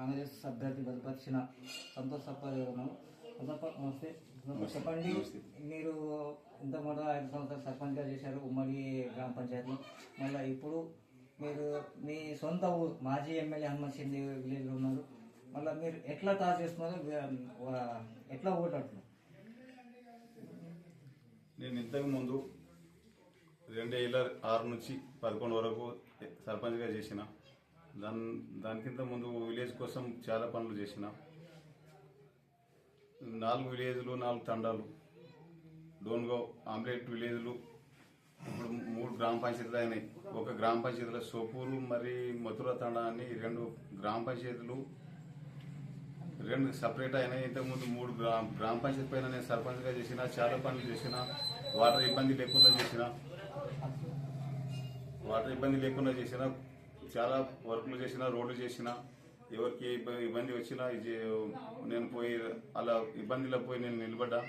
కాంగ్రెస్ అభ్యర్థి బలపరిచిన సంతోష్ నమస్తే. చెప్పండి. మీరు ఇంత మొదట ఐదు సంవత్సరాలు సర్పంచ్గా చేశారు ఉమ్మడి గ్రామ పంచాయతీలో. మళ్ళీ ఇప్పుడు మీరు మీ సొంత ఊరు మాజీ ఎమ్మెల్యే హనుమంత్ విలేజ్లో ఉన్నారు. మళ్ళీ మీరు ఎట్లా తాను చేస్తున్నారు ఎట్లా ఓటాడుతున్నారు? నేను ఇంతకు ముందు రెండు వేల ఆరు నుంచి పదకొండు వరకు సర్పంచ్గా చేసిన దాని దానికింత ముందు విలేజ్ కోసం చాలా పనులు చేసిన. నాలుగు విలేజ్లు నాలుగు తండాలు. డోన్గో ఆమ్లెట్ విలేజ్లు. ఇప్పుడు మూడు గ్రామ పంచాయతీలు అయినాయి. ఒక గ్రామ పంచాయతీలో సోపూరు మరి మథుర తండా అని రెండు గ్రామ పంచాయతీలు. రెండు సపరేట్ అయినాయి. ఇంతకుముందు మూడు గ్రామ గ్రామ పంచాయతీ పైన నేను సర్పంచ్గా చేసిన చాలా పనులు చేసిన. వాటర్ ఇబ్బంది లేకుండా చేసిన. వాటర్ ఇబ్బంది లేకుండా చేసిన. చాలా వర్కులు చేసినా రోడ్లు చేసిన ఎవరికి ఇబ్బంది వచ్చినా ఇది నేను పోయి అలా ఇబ్బందిలో పోయి నేను నిలబడ్డా.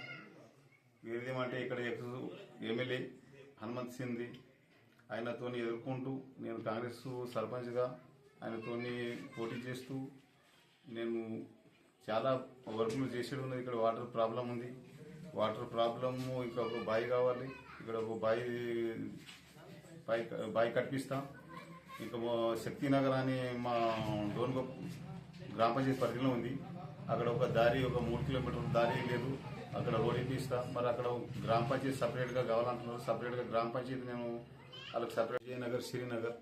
ఏదేమంటే ఇక్కడ ఎక్స్ ఎమ్మెల్యే హనుమంత్ సింది. ఆయనతో ఎదుర్కొంటూ నేను కాంగ్రెస్ సర్పంచ్గా ఆయనతో పోటీ చేస్తూ నేను చాలా వర్కులు చేసేది ఉన్నది. ఇక్కడ వాటర్ ప్రాబ్లం ఉంది. వాటర్ ప్రాబ్లమ్ ఇక్కడ ఒక బావి కావాలి. ఇక్కడ ఒక బావి బావి బావి కట్టిస్తా. ఇక మా శక్తినగర్ అని మా డోన్గో గ్రామ పంచాయతీ పరిధిలో ఉంది. అక్కడ ఒక దారి ఒక మూడు కిలోమీటర్ల దారి లేదు. అక్కడ రోడ్ ఇప్పిస్తా. మరి అక్కడ గ్రామ పంచాయతీ సపరేట్గా కావాలంటున్నారు. సపరేట్గా గ్రామ పంచాయతీ నేను వాళ్ళకి సపరేట్ విజయనగర్ శ్రీనగర్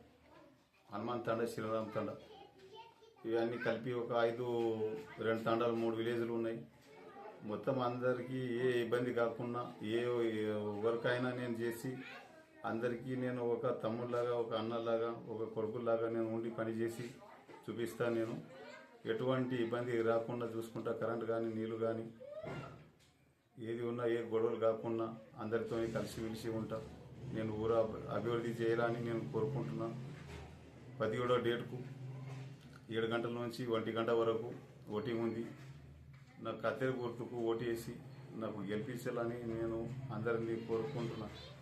హనుమాన్ తండ శ్రీరామ్ తండ. ఇవన్నీ కలిపి ఒక ఐదు రెండు తండాలు మూడు విలేజ్లు ఉన్నాయి. మొత్తం అందరికీ ఏ ఇబ్బంది కాకుండా ఏ వర్క్ అయినా నేను చేసి అందరికీ నేను ఒక తమ్ముళ్ళలాగా ఒక అన్నలాగా ఒక కొడుకులాగా నేను ఉండి పనిచేసి చూపిస్తాను నేను. ఎటువంటి ఇబ్బంది రాకుండా చూసుకుంటా కరెంట్ కానీ నీళ్ళు కానీ ఏది ఉన్నా ఏ గొడవలు కాకుండా అందరితో కలిసిమెలిసి ఉంటా. నేను ఊరు అభి- అభివృద్ధి చేయాలని నేను కోరుకుంటున్నా. పదిహేడో డేట్కు ఏడు గంటల నుంచి ఒంటి గంట వరకు ఓటింగ్ ఉంది. నాకు కత్తెర గుర్తుకు ఓటు వేసి నాకు గెలిపించాలని నేను అందరినీ కోరుకుంటున్నాను